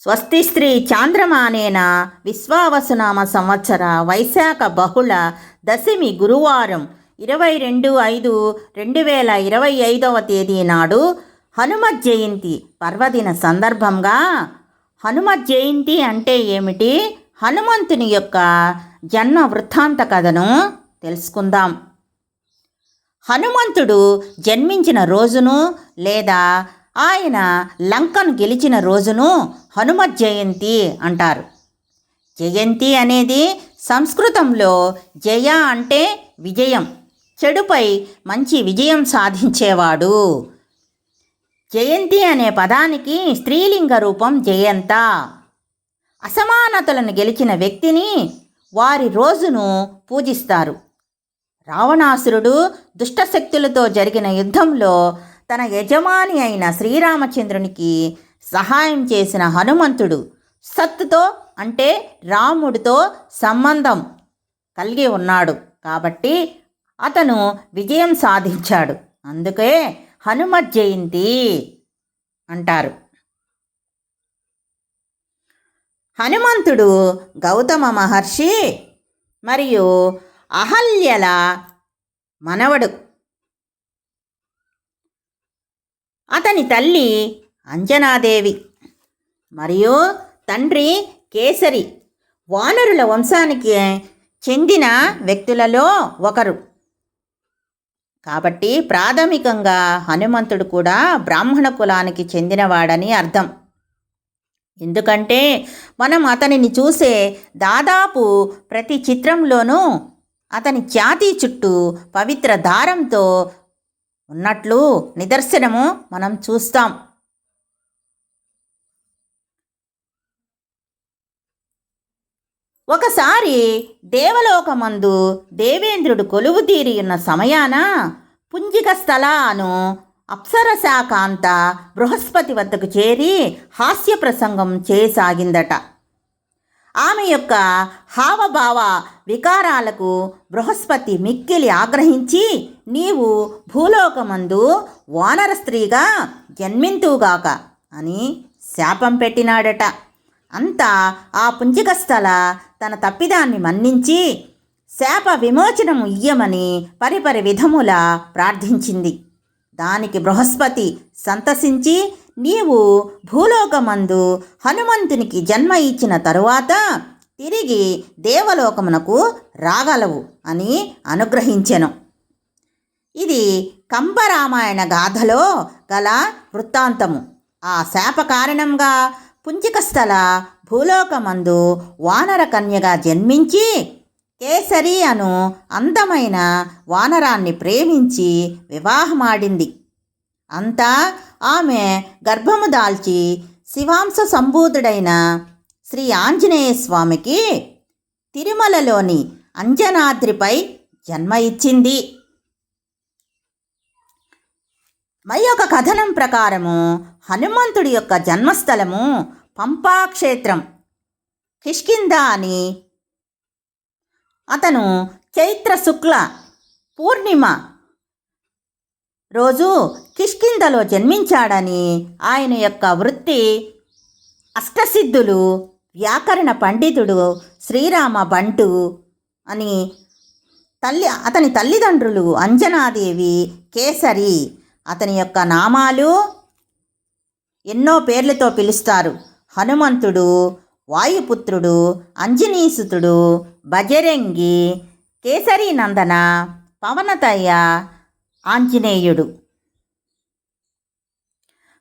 స్వస్తి స్త్రీ చాంద్రమానేన విశ్వావసునామ సంవత్సర వైశాఖ బహుళ దశమి గురువారం ఇరవై రెండు ఐదు రెండు వేల ఇరవై ఐదవ తేదీ నాడు హనుమత్ జయంతి పర్వదిన సందర్భంగా. హనుమత్ జయంతి అంటే ఏమిటి? హనుమంతుని యొక్క జన్మ వృత్తాంత కథను తెలుసుకుందాం. హనుమంతుడు జన్మించిన రోజును లేదా ఆయన లంకను గెలిచిన రోజును హనుమత్ జయంతి అంటారు. జయంతి అనేది సంస్కృతంలో జయ అంటే విజయం చెడుపై మంచి విజయం సాధించేవాడు. జయంతి అనే పదానికి స్త్రీలింగ రూపం జయంత. అసమానతలను గెలిచిన వ్యక్తిని వారి రోజును పూజిస్తారు. రావణాసురుడు దుష్టశక్తులతో జరిగిన యుద్ధంలో తన యజమాని అయిన శ్రీరామచంద్రునికి సహాయం చేసిన హనుమంతుడు సత్తుతో అంటే రాముడితో సంబంధం కలిగి ఉన్నాడు. కాబట్టి అతను విజయం సాధించాడు. అందుకే హనుమత్ జయంతి అంటారు. హనుమంతుడు గౌతమ మహర్షి మరియు అహల్యల మనవడు. అతని తల్లి అంజనాదేవి. మరియు తండ్రి కేసరి. వానరుల వంశానికి చెందిన వ్యక్తులలో ఒకరు. కాబట్టి ప్రాథమికంగా హనుమంతుడు కూడా బ్రాహ్మణ కులానికి చెందినవాడని అర్థం. ఎందుకంటే మనం అతనిని చూసే దాదాపు ప్రతి చిత్రంలోనూ అతని ఛాతీ చుట్టూ పవిత్ర దారంతో ఉన్నట్లు నిదర్శనము మనం చూస్తాం. ఒకసారి దేవలోకమందు దేవేంద్రుడు కొలువు తీరి ఉన్న సమయాన పుంజిక స్థల అను అప్సరశాకాంత బృహస్పతి వద్దకు చేరి హాస్య ప్రసంగం చేయసాగిందట. ఆమె యొక్క హావభావ వికారాలకు బృహస్పతి మిక్కిలి ఆగ్రహించి నీవు భూలోకమందు వానర స్త్రీగా జన్మింతుగాక అని శాపం పెట్టినాడట. అంతా ఆ పుంజికస్థల తన తప్పిదాన్ని మన్నించి శాప విమోచనము ఇయ్యమని పరిపరి విధముల ప్రార్థించింది. దానికి బృహస్పతి సంతసించి నీవు భూలోకమందు హనుమంతునికి జన్మ ఇచ్చిన తరువాత తిరిగి దేవలోకమునకు రాగలవు అని అనుగ్రహించెను. ఇది కంబరామాయణ గాథలో గల వృత్తాంతము. ఆ శాప కారణంగా పుంజికస్థల భూలోకమందు వానర కన్యగా జన్మించి కేసరి అను అందమైన వానరాన్ని ప్రేమించి వివాహమాడింది. అంతా ఆమె గర్భము దాల్చి శివాంశ సంభూతుడైన శ్రీ ఆంజనేయ స్వామికి తిరుమలలోని అంజనాద్రిపై జన్మ ఇచ్చింది. మరి ఒక కథనం ప్రకారము హనుమంతుడి యొక్క జన్మస్థలము పంపాక్షేత్రం. కిష్కింద అని అతను చైత్ర శుక్ల పూర్ణిమ రోజు కిష్కిందలో జన్మించాడని ఆయన యొక్క వృత్తి అష్టసిద్ధులు వ్యాకరణ పండితుడు శ్రీరామ బంటు అని తల్లి అతని తల్లిదండ్రులు అంజనాదేవి కేసరి. అతని యొక్క నామాలు ఎన్నో పేర్లతో పిలుస్తారు. హనుమంతుడు వాయుపుత్రుడు అంజనీసుతుడు బజరంగి కేసరి నందన పవనతయ్య ఆంజనేయుడు.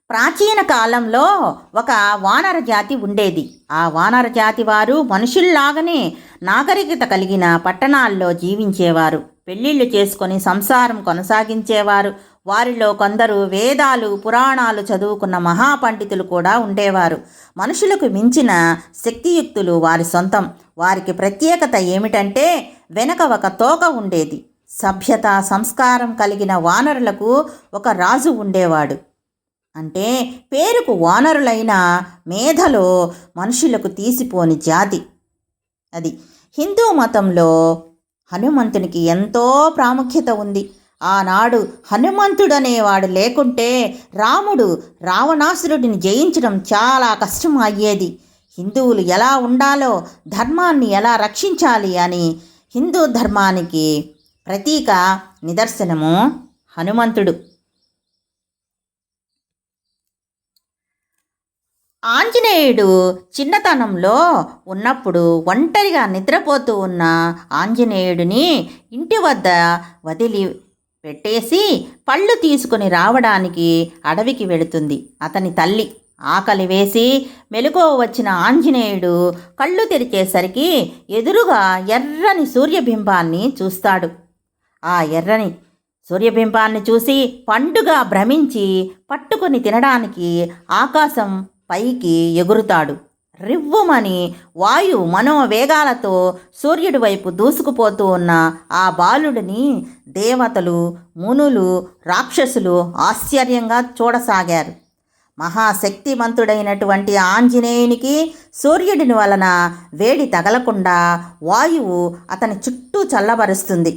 ప్రాచీన కాలంలో ఒక వానర జాతి ఉండేది. ఆ వానర జాతి వారు మనుషుల్లాగానే నాగరికత కలిగిన పట్టణాల్లో జీవించేవారు. పెళ్ళిళ్ళు చేసుకొని సంసారం కొనసాగించేవారు. వారిలో కొందరు వేదాలు పురాణాలు చదువుకున్న మహాపండితులు కూడా ఉండేవారు. మనుషులకు మించిన శక్తియుక్తులు వారి సొంతం. వారికి ప్రత్యేకత ఏమిటంటే వెనక ఒక తోక ఉండేది. సభ్యత సంస్కారం కలిగిన వానరులకు ఒక రాజు ఉండేవాడు. అంటే పేరుకు వానరులైన మేధలో మనుషులకు తీసిపోని జాతి. అది హిందూ మతంలో హనుమంతునికి ఎంతో ప్రాముఖ్యత ఉంది. ఆనాడు హనుమంతుడనేవాడు లేకుంటే రాముడు రావణాసురుడిని జయించడం చాలా కష్టం అయ్యేది హిందువులు ఎలా ఉండాలో ధర్మాన్ని ఎలా రక్షించాలి అని హిందూ ధర్మానికి ప్రతీక నిదర్శనము హనుమంతుడు. ఆంజనేయుడు చిన్నతనంలో ఉన్నప్పుడు ఒంటరిగా నిద్రపోతూ ఉన్న ఆంజనేయుడిని ఇంటి వద్ద వదిలి పెట్టేసి పళ్ళు తీసుకుని రావడానికి అడవికి వెళుతుంది. అతని తల్లి ఆకలి వేసి మెలకువ వచ్చిన ఆంజనేయుడు కళ్ళు తెరిచేసరికి ఎదురుగా ఎర్రని సూర్యబింబాన్ని చూస్తాడు. ఆ ఎర్రని సూర్యబింబాన్ని చూసి పండుగ భ్రమించి పట్టుకొని తినడానికి ఆకాశం పైకి ఎగురుతాడు. రివ్వుమని వాయు మనోవేగాలతో సూర్యుడి వైపు దూసుకుపోతూ ఉన్న ఆ బాలుడిని దేవతలు మునులు రాక్షసులు ఆశ్చర్యంగా చూడసాగారు. మహాశక్తిమంతుడైనటువంటి ఆంజనేయునికి సూర్యుడిని వలన వేడి తగలకుండా వాయువు అతని చుట్టూ చల్లబరుస్తుంది.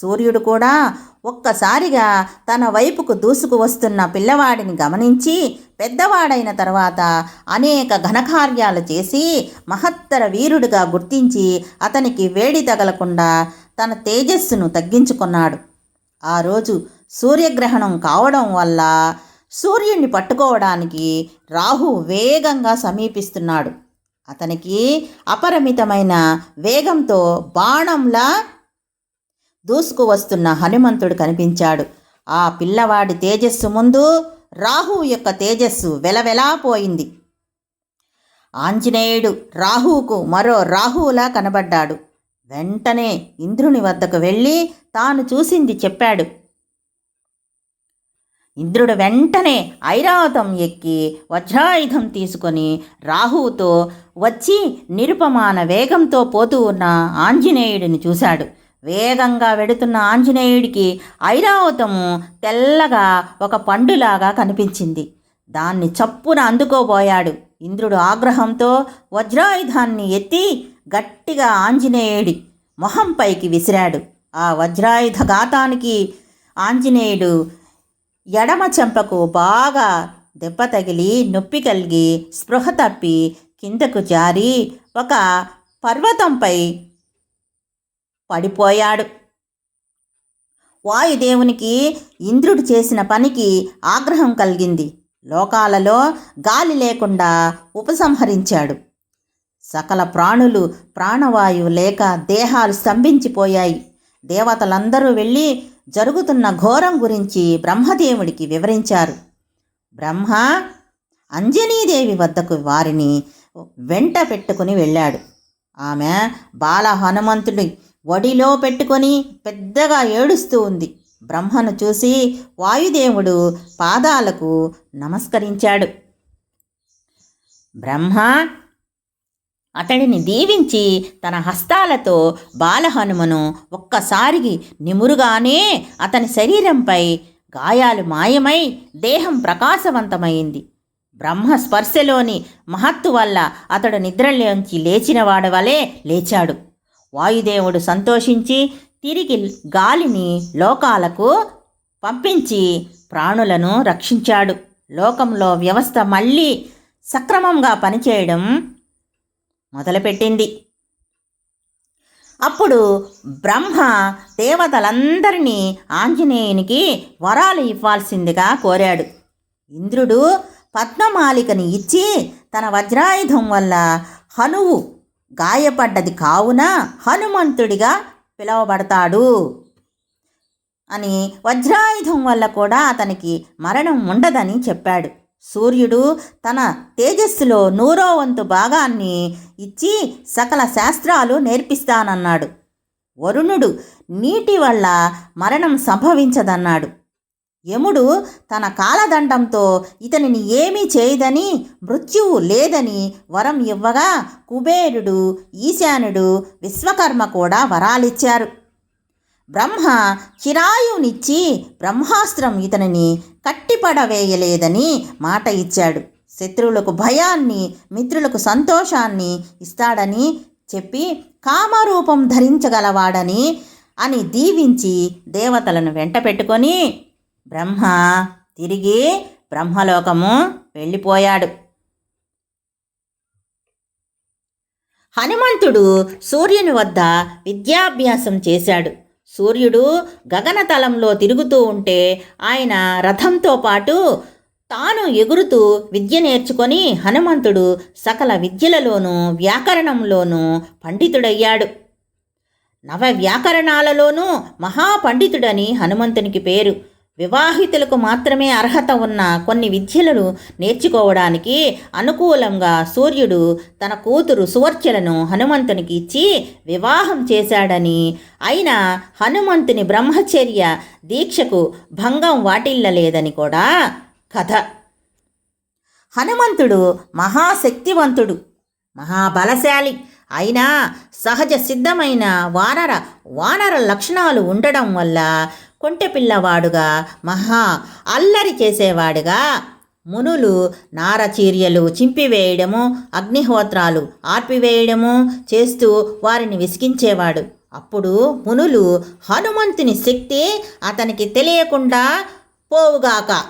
సూర్యుడు కూడా ఒక్కసారిగా తన వైపుకు దూసుకు వస్తున్న పిల్లవాడిని గమనించి పెద్దవాడైన తర్వాత అనేక ఘనకార్యాలు చేసి మహత్తర వీరుడిగా గుర్తించి అతనికి వేడి తగలకుండా తన తేజస్సును తగ్గించుకున్నాడు. ఆ రోజు సూర్యగ్రహణం కావడం వల్ల సూర్యుడిని పట్టుకోవడానికి రాహు వేగంగా సమీపిస్తున్నాడు. అతనికి అపరిమితమైన వేగంతో బాణంలా దూసుకు వస్తున్న హనుమంతుడు కనిపించాడు. ఆ పిల్లవాడి తేజస్సు ముందు రాహువు యొక్క తేజస్సు వెలవెలా పోయింది. ఆంజనేయుడు రాహువుకు మరో రాహువులా కనబడ్డాడు. వెంటనే ఇంద్రుని వద్దకు వెళ్ళి తాను చూసింది చెప్పాడు. ఇంద్రుడు వెంటనే ఐరావతం ఎక్కి వజ్రాయుధం తీసుకొని రాహువుతో వచ్చి నిరుపమాన వేగంతో పోతూ ఉన్న ఆంజనేయుడిని చూశాడు. వేగంగా వెడుతున్న ఆంజనేయుడికి ఐరావతము తెల్లగా ఒక పండులాగా కనిపించింది. దాన్ని చప్పున అందుకోబోయాడు. ఇంద్రుడు ఆగ్రహంతో వజ్రాయుధాన్ని ఎత్తి గట్టిగా ఆంజనేయుడి మొహంపైకి విసిరాడు. ఆ వజ్రాయుధ ఘాతానికి ఆంజనేయుడు ఎడమ చెంపకు బాగా దెబ్బ తగిలి నొప్పి కలిగి స్పృహ తప్పి కిందకు జారి ఒక పర్వతంపై పడిపోయాడు. వాయుదేవునికి ఇంద్రుడు చేసిన పనికి ఆగ్రహం కలిగింది. లోకాలలో గాలి లేకుండా ఉపసంహరించాడు. సకల ప్రాణులు ప్రాణవాయువు లేక దేహాలు స్తంభించిపోయాయి. దేవతలందరూ వెళ్ళి జరుగుతున్న ఘోరం గురించి బ్రహ్మదేవుడికి వివరించారు. బ్రహ్మ అంజనీదేవి వద్దకు వారిని వెంట పెట్టుకుని వెళ్ళాడు. ఆమె బాల హనుమంతుడి ఒడిలో పెట్టుకొని పెద్దగా ఏడుస్తూ ఉంది. బ్రహ్మను చూసి వాయుదేవుడు పాదాలకు నమస్కరించాడు. బ్రహ్మ అతడిని దీవించి తన హస్తాలతో బాలహనుమను ఒక్కసారికి నిమురుగానే అతని శరీరంపై గాయాలు మాయమై దేహం ప్రకాశవంతమైంది. బ్రహ్మ స్పర్శలోని మహత్తు వల్ల అతడు నిద్రలోంచి లేచినవాడు వలె లేచాడు. వాయుదేవుడు సంతోషించి తిరిగి గాలిని లోకాలకు పంపించి ప్రాణులను రక్షించాడు. లోకంలో వ్యవస్థ మళ్ళీ సక్రమంగా పనిచేయడం మొదలుపెట్టింది. అప్పుడు బ్రహ్మ దేవతలందరినీ ఆంజనేయునికి వరాలు ఇవ్వాల్సిందిగా కోరాడు. ఇంద్రుడు పద్మమాలికని ఇచ్చి తన వజ్రాయుధం వల్ల హనువు గాయపడ్డది కావున హనుమంతుడిగా పిలువబడతాడు. అని వజ్రాయుధం వల్ల కూడా అతనికి మరణం ఉండదని చెప్పాడు. సూర్యుడు తన తేజస్సులో నూరో వంతు భాగాన్ని ఇచ్చి సకల శాస్త్రాలు నేర్పిస్తానన్నాడు. వరుణుడు నీటి వల్ల మరణం సంభవించదన్నాడు. యముడు తన కాలదండంతో ఇతనిని ఏమీ చేయదని మృత్యువు లేదని వరం ఇవ్వగా కుబేరుడు ఈశానుడు విశ్వకర్మ కూడా వరాలిచ్చారు. బ్రహ్మ చిరాయునిచ్చి బ్రహ్మాస్త్రం ఇతనిని కట్టిపడవేయలేదని మాట ఇచ్చాడు. శత్రువులకు భయాన్ని మిత్రులకు సంతోషాన్ని ఇస్తాడని చెప్పి కామరూపం ధరించగలవాడని అని దీవించి దేవతలను వెంట పెట్టుకొని బ్రహ్మ తిరిగి బ్రహ్మలోకము వెళ్ళిపోయాడు. హనుమంతుడు సూర్యుని వద్ద విద్యాభ్యాసం చేశాడు. సూర్యుడు గగనతలంలో తిరుగుతూ ఉంటే ఆయన రథంతో పాటు తాను ఎగురుతూ విద్య నేర్చుకొని హనుమంతుడు సకల విద్యలలోనూ వ్యాకరణంలోనూ పండితుడయ్యాడు. నవ వ్యాకరణాలలోనూ మహాపండితుడని హనుమంతునికి పేరు. వివాహితులకు మాత్రమే అర్హత ఉన్న కొన్ని విద్యలను నేర్చుకోవడానికి అనుకూలంగా సూర్యుడు తన కూతురు సువర్చలను హనుమంతునికి ఇచ్చి వివాహం చేశాడని. అయినా హనుమంతుని బ్రహ్మచర్య దీక్షకు భంగం వాటిల్లలేదని కూడా కథ. హనుమంతుడు మహాశక్తివంతుడు మహాబలశాలి. అయినా సహజ సిద్ధమైన వానర వానర లక్షణాలు ఉండడం వల్ల కొంటె పిల్లవాడుగా మహా అల్లరి చేసేవాడుగా. మునులు నారచీర్యలు చింపివేయడము అగ్నిహోత్రాలు ఆర్పివేయడము చేస్తూ వారిని విసిగించేవాడు. అప్పుడు మునులు హనుమంతుని శక్తి అతనికి తెలియకుండా పోవుగాక.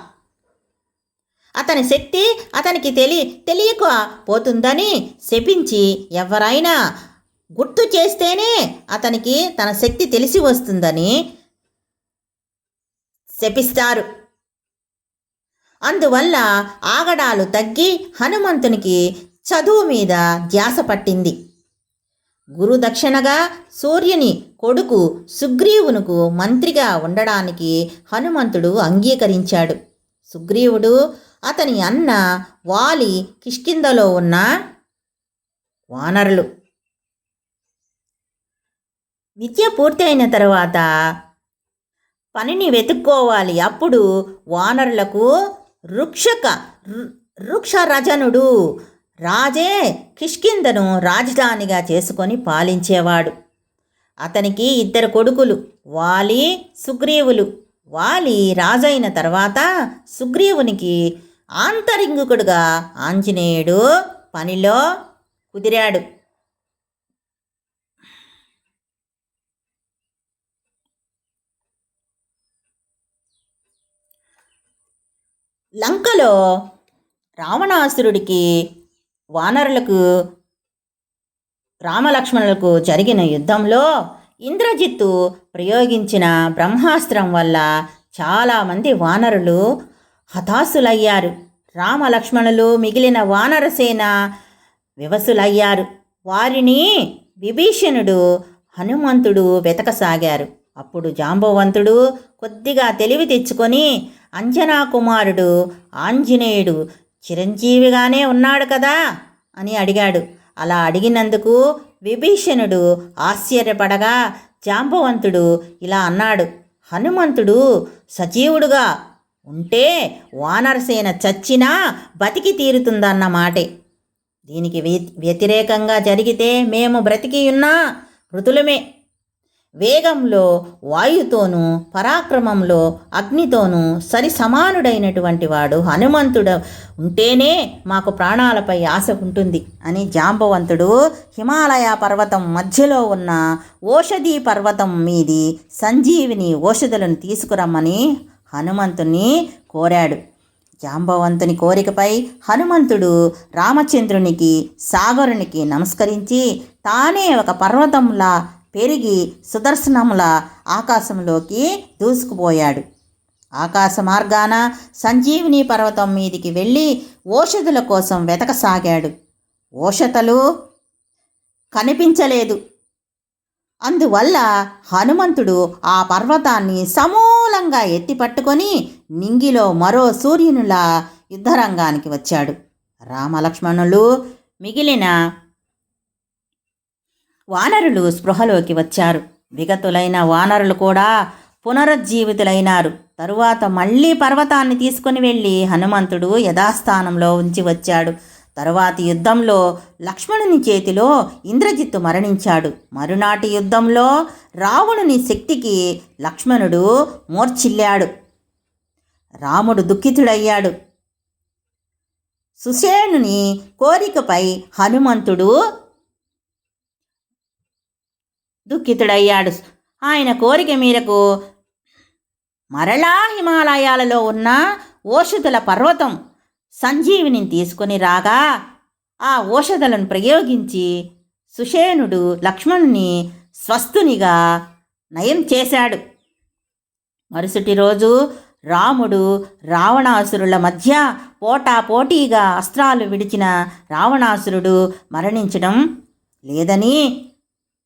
అతని శక్తి అతనికి తెలి తెలియక పోతుందని శపించి ఎవరైనా గుర్తు చేస్తేనే అతనికి తన శక్తి తెలిసి వస్తుందని శపిస్తారు. అందువల్ల ఆగడాలు తగ్గి హనుమంతునికి చదువు మీద ధ్యాస పట్టింది. గురుదక్షిణగా సూర్యుని కొడుకు సుగ్రీవునుకు మంత్రిగా ఉండడానికి హనుమంతుడు అంగీకరించాడు. సుగ్రీవుడు అతని అన్న వాలి కిష్కిందలో ఉన్న వానరులు. విద్య పూర్తయిన తర్వాత పనిని వెతుక్కోవాలి. అప్పుడు వానరులకు రుక్షక రు- రాజే కిష్కిందను రాజధానిగా చేసుకొని పాలించేవాడు. అతనికి ఇద్దరు కొడుకులు వాలి సుగ్రీవులు. వాలి రాజైన తర్వాత సుగ్రీవునికి ఆంతరింగుకుడుగా ఆంజనేయుడు పనిలో కుదిరాడు. లంకలో రావణాసురుడికి వానరులకు రామలక్ష్మణులకు జరిగిన యుద్ధంలో ఇంద్రజిత్తు ప్రయోగించిన బ్రహ్మాస్త్రం వల్ల చాలామంది వానరులు హతాశులయ్యారు. రామలక్ష్మణులు మిగిలిన వానరసేన వివసులయ్యారు వారిని విభీషణుడు హనుమంతుడు వెతకసాగారు. అప్పుడు జాంబవంతుడు కొద్దిగా తెలివి తెచ్చుకొని అంజనా కుమారుడు ఆంజనేయుడు చిరంజీవిగానే ఉన్నాడు కదా? అని అడిగాడు. అలా అడిగినందుకు విభీషణుడు ఆశ్చర్యపడగా జాంబవంతుడు ఇలా అన్నాడు హనుమంతుడు సజీవుడుగా ఉంటే వానరసేన చచ్చినా బతికి తీరుతుందన్న మాటే. దీనికి వ్య- వ్యతిరేకంగా జరిగితే మేము బ్రతికి ఉన్నా మృతులమే. వేగంలో వాయుతోనూ పరాక్రమంలో అగ్నితోనూ సరి సమానుడైనటువంటి వాడు హనుమంతుడు ఉంటేనే మాకు ప్రాణాలపై ఆశ ఉంటుంది అని జాంబవంతుడు హిమాలయ పర్వతం మధ్యలో ఉన్న ఓషధి పర్వతం మీది సంజీవిని ఓషధులను తీసుకురమ్మని హనుమంతుని కోరాడు. జాంబవంతుని కోరికపై హనుమంతుడు రామచంద్రునికి సాగరునికి నమస్కరించి తానే ఒక పర్వతంలా పెరిగి సుదర్శనముల ఆకాశంలోకి దూసుకుపోయాడు. ఆకాశ మార్గాన సంజీవిని పర్వతం మీదికి వెళ్ళి ఓషధుల కోసం వెతకసాగాడు. ఓషతలు కనిపించలేదు. అందువల్ల హనుమంతుడు ఆ పర్వతాన్ని సమూలంగా ఎత్తి పట్టుకొని నింగిలో మరో సూర్యునిలా యుద్ధరంగానికి వచ్చాడు. రామలక్ష్మణులు మిగిలిన వానరులు స్పృహలోకి వచ్చారు. విగతులైన వానరులు కూడా పునరుజ్జీవితులైనారు. తరువాత మళ్ళీ పర్వతాన్ని తీసుకుని వెళ్ళి హనుమంతుడు యథాస్థానంలో ఉంచి వచ్చాడు. తరువాతి యుద్ధంలో లక్ష్మణుని చేతిలో ఇంద్రజిత్తు మరణించాడు. మరునాటి యుద్ధంలో రావణుని శక్తికి లక్ష్మణుడు మూర్ఛిల్లాడు. రాముడు దుఃఖితుడయ్యాడు. సుషేణుని కోరికపై హనుమంతుడు దుఃఖితుడయ్యాడు. ఆయన కోరిక మేరకు మరలా హిమాలయాలలో ఉన్న ఓషధుల పర్వతం సంజీవిని తీసుకొని రాగా ఆ ఓషధులను ప్రయోగించి సుషేనుడు లక్ష్మణుని స్వస్థునిగా నయం చేశాడు. మరుసటి రోజు రాముడు రావణాసురుల మధ్య పోటాపోటీగా అస్త్రాలు విడిచిన రావణాసురుడు మరణించడం లేదని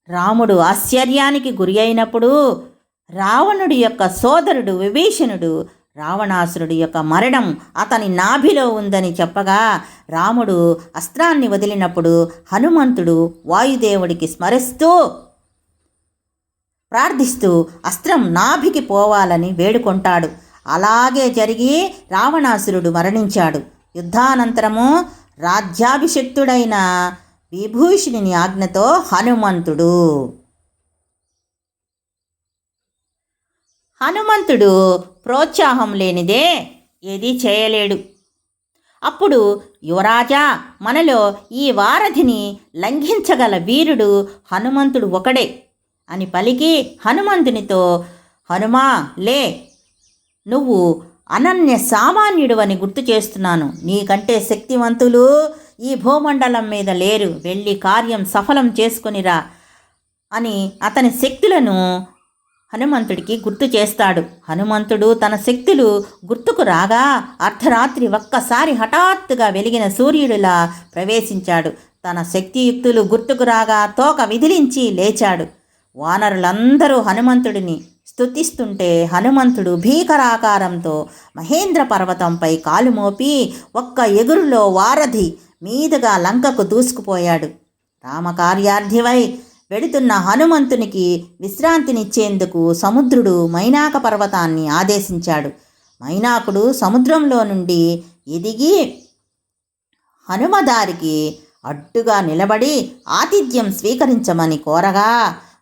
రాముడు ఆశ్చర్యానికి గురి అయినప్పుడు రావణుడి యొక్క సోదరుడు విభీషణుడు రావణాసురుడి యొక్క మరణం అతని నాభిలో ఉందని చెప్పగా రాముడు అస్త్రాన్ని వదిలినప్పుడు హనుమంతుడు వాయుదేవుడికి స్మరిస్తూ ప్రార్థిస్తూ అస్త్రం నాభికి పోవాలని వేడుకుంటాడు. అలాగే జరిగి రావణాసురుడు మరణించాడు. యుద్ధానంతరము రాజ్యాభిషిక్తుడైన విభూషణుని ఆజ్ఞతో హనుమంతుడు. హనుమంతుడు ప్రోత్సాహం లేనిదే ఏదీ చేయలేడు. అప్పుడు యువరాజా మనలో ఈ వారధిని లంఘించగల వీరుడు హనుమంతుడు ఒకడే అని పలికి హనుమంతునితో హనుమా లే నువ్వు అనన్య సామాన్యుడు అని గుర్తు చేస్తున్నాను. నీకంటే శక్తివంతులు ఈ భూమండలం మీద లేరు. వెళ్ళి కార్యం సఫలం చేసుకొనిరా అని అతని శక్తులను హనుమంతుడికి గుర్తు చేస్తాడు. హనుమంతుడు తన శక్తులు గుర్తుకు రాగా అర్ధరాత్రి ఒక్కసారి హఠాత్తుగా వెలిగిన సూర్యుడిలా ప్రవేశించాడు. తన శక్తియుక్తులు గుర్తుకు రాగా తోక విదిలించి లేచాడు. వానరులందరూ హనుమంతుడిని స్తుతిస్తుంటే హనుమంతుడు భీకరాకారంతో మహేంద్ర పర్వతంపై కాలు మోపి ఒక్క ఎగురులో వారధి మీదుగా లంకకు దూసుకుపోయాడు. రామకార్యార్థివై వెడుతున్న హనుమంతునికి విశ్రాంతినిచ్చేందుకు సముద్రుడు మైనాక పర్వతాన్ని ఆదేశించాడు. మైనాకుడు సముద్రంలో నుండి ఎదిగి హనుమదారికి అడ్డుగా నిలబడి ఆతిథ్యం స్వీకరించమని కోరగా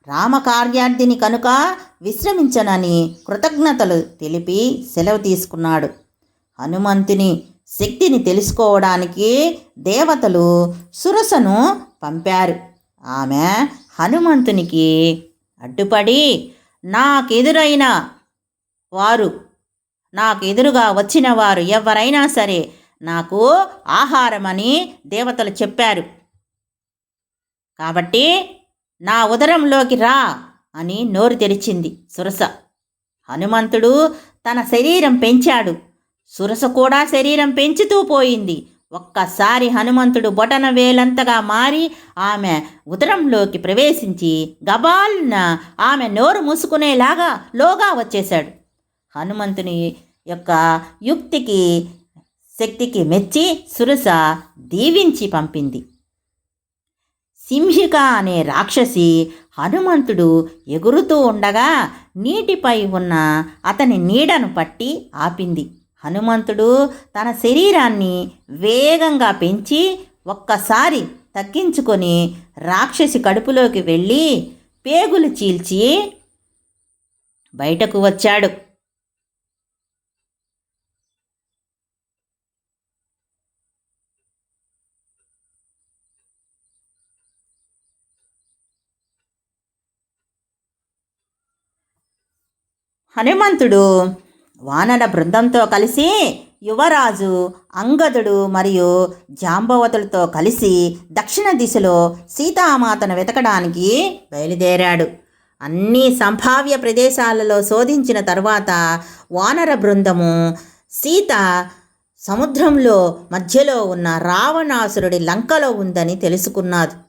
రామకార్యార్థిని కనుక విశ్రమించనని కృతజ్ఞతలు తెలిపి సెలవు తీసుకున్నాడు. హనుమంతుని శక్తిని తెలుసుకోవడానికి దేవతలు సురసను పంపారు. ఆమె హనుమంతునికి అడ్డుపడి నాకెదురైన వారు నాకెదురుగా వచ్చిన వారు ఎవరైనా సరే నాకు ఆహారమని దేవతలు చెప్పారు. కాబట్టి నా ఉదరంలోకి రా అని నోరు తెరిచింది సురస. హనుమంతుడు తన శరీరం పెంచాడు. సురస కూడా శరీరం పెంచుతూ పోయింది. ఒక్కసారి హనుమంతుడు బొటన వేలంతగా మారి ఆమె ఉదరంలోకి ప్రవేశించి గబాల్న ఆమె నోరు మూసుకునేలాగా లోగా వచ్చేశాడు. హనుమంతుని యొక్క యుక్తికి శక్తికి మెచ్చి సురస దీవించి పంపింది. సింహిక అనే రాక్షసి హనుమంతుడు ఎగురుతూ ఉండగా నీటిపై ఉన్న అతని నీడను పట్టి ఆపింది. హనుమంతుడు తన శరీరాన్ని వేగంగా పెంచి ఒక్కసారి తగ్గించుకొని రాక్షసి కడుపులోకి వెళ్ళి పేగులు చీల్చి బయటకు వచ్చాడు. హనుమంతుడు వానర బృందంతో కలిసి యువరాజు అంగదుడు మరియు జాంబవతులతో కలిసి దక్షిణ దిశలో సీతామాతను వెతకడానికి బయలుదేరాడు. అన్ని సంభావ్య ప్రదేశాలలో శోధించిన తర్వాత వానర బృందము సీత సముద్రంలో మధ్యలో ఉన్న రావణాసురుడి లంకలో ఉందని తెలుసుకున్నారు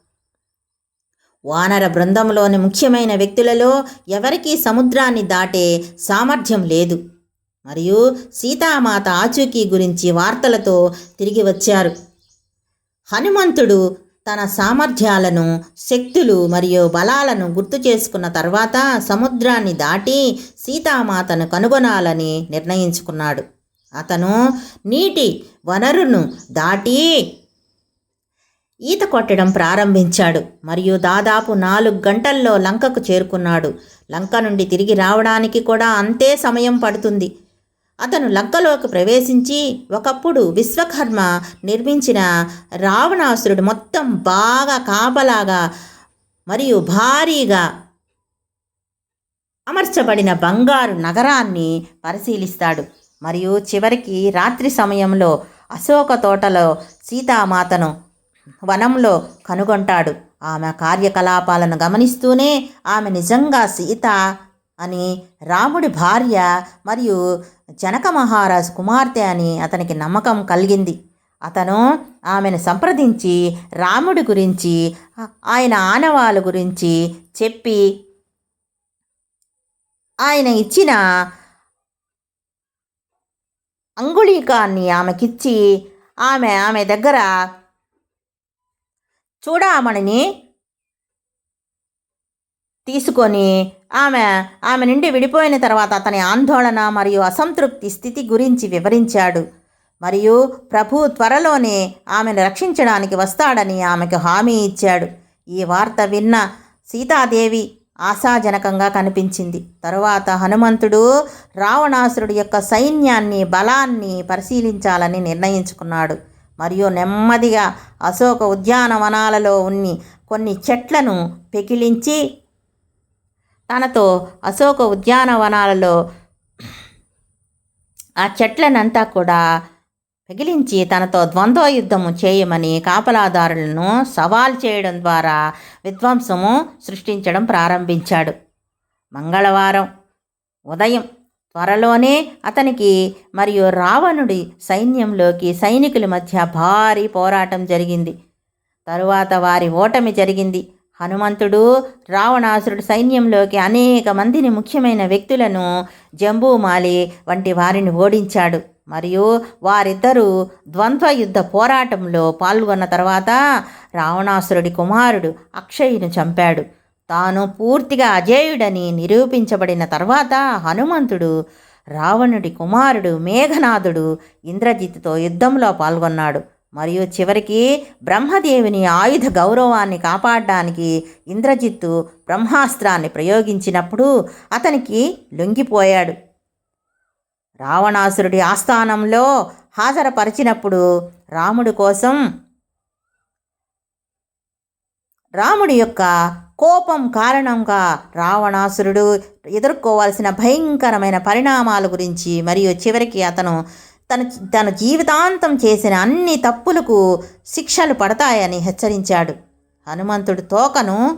వానర బృందంలోని ముఖ్యమైన వ్యక్తులలో ఎవరికీ సముద్రాన్ని దాటే సామర్థ్యం లేదు. మరియు సీతామాత ఆచూకీ గురించి వార్తలతో తిరిగి వచ్చారు. హనుమంతుడు తన సామర్థ్యాలను శక్తులు మరియు బలాలను గుర్తు చేసుకున్న తర్వాత సముద్రాన్ని దాటి సీతామాతను కనుగొనాలని నిర్ణయించుకున్నాడు. అతను నీటి వనరును దాటి ఈత కొట్టడం ప్రారంభించాడు. మరియు దాదాపు నాలుగు గంటల్లో లంకకు చేరుకున్నాడు. లంక నుండి తిరిగి రావడానికి కూడా అంతే సమయం పడుతుంది. అతను లంకలోకి ప్రవేశించి ఒకప్పుడు విశ్వకర్మ నిర్మించిన రావణాసురుడు మొత్తం బాగా కాపలాగా మరియు భారీగా అమర్చబడిన బంగారు నగరాన్ని పరిశీలిస్తాడు. మరియు చివరికి రాత్రి సమయంలో అశోక తోటలో సీతామాతను వనంలో కనుగొంటాడు. ఆమె కార్యకలాపాలను గమనిస్తూనే ఆమె నిజంగా సీత అని రాముడి భార్య మరియు జనక మహారాజు కుమార్తె అని అతనికి నమ్మకం కలిగింది. అతను ఆమెను సంప్రదించి రాముడి గురించి ఆయన ఆనవాల గురించి చెప్పి ఆయన ఇచ్చిన అంగుళీకాన్ని ఆమెకిచ్చి ఆమె ఆమె దగ్గర చూడామణిని తీసుకొని ఆమె ఆమె నుండి విడిపోయిన తర్వాత అతని ఆందోళన మరియు అసంతృప్తి స్థితి గురించి వివరించాడు. మరియు ప్రభు త్వరలోనే ఆమెను రక్షించడానికి వస్తాడని ఆమెకు హామీ ఇచ్చాడు. ఈ వార్త విన్న సీతాదేవి ఆశాజనకంగా కనిపించింది. తరువాత హనుమంతుడు రావణాసురుడి యొక్క సైన్యాన్ని బలాన్ని పరిశీలించాలని నిర్ణయించుకున్నాడు. మరియు నెమ్మదిగా అశోక ఉద్యానవనాలలో ఉన్ని కొన్ని చెట్లను పెకిలించి తనతో అశోక ఉద్యానవనాలలో ఆ చెట్లనంతా కూడా పెగిలించి తనతో ద్వంద్వ యుద్ధము చేయమని కాపలాదారులను సవాల్ చేయడం ద్వారా విధ్వంసము సృష్టించడం ప్రారంభించాడు. మంగళవారం ఉదయం త్వరలోనే అతనికి మరియు రావణుడి సైన్యంలోకి సైనికుల మధ్య భారీ పోరాటం జరిగింది. తరువాత వారి ఓటమి జరిగింది. హనుమంతుడు రావణాసురుడి సైన్యంలోకి అనేక మందిని ముఖ్యమైన వ్యక్తులను జంబూమాలి వంటి వారిని ఓడించాడు. మరియు వారిద్దరూ ద్వంద్వ యుద్ధ పోరాటంలో పాల్గొన్న తర్వాత రావణాసురుడి కుమారుడు అక్షయుని చంపాడు. తాను పూర్తిగా అజేయుడని నిరూపించబడిన తర్వాత హనుమంతుడు రావణుడి కుమారుడు మేఘనాథుడు ఇంద్రజిత్తుతో యుద్ధంలో పాల్గొన్నాడు. మరియు చివరికి బ్రహ్మదేవిని ఆయుధ గౌరవాన్ని కాపాడడానికి ఇంద్రజిత్తు బ్రహ్మాస్త్రాన్ని ప్రయోగించినప్పుడు అతనికి లొంగిపోయాడు. రావణాసురుడి ఆస్థానంలో హాజరపరిచినప్పుడు రాముడు కోసం రాముడి యొక్క కోపం కారణంగా రావణాసురుడు ఎదుర్కోవాల్సిన భయంకరమైన పరిణామాల గురించి మరియు చివరికి అతను తన తన జీవితాంతం చేసిన అన్ని తప్పులకు శిక్షలు పడతాయని హెచ్చరించాడు. హనుమంతుడు తోకను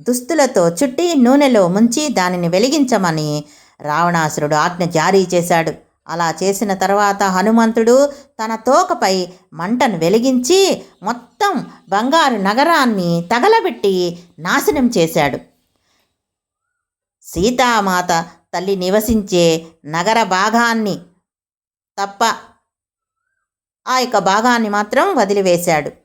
దుస్తులతో చుట్టి నూనెలో ముంచి దానిని వెలిగించమని రావణాసురుడు ఆజ్ఞ జారీ చేశాడు. అలా చేసిన తర్వాత హనుమంతుడు తన తోకపై మంటను వెలిగించి మొత్తం బంగారు నగరాన్ని తగలబెట్టి నాశనం చేశాడు. సీతామాత తల్లి నివసించే నగర భాగాన్ని తప్ప ఆ యొక్క భాగాన్ని మాత్రం వదిలివేశాడు.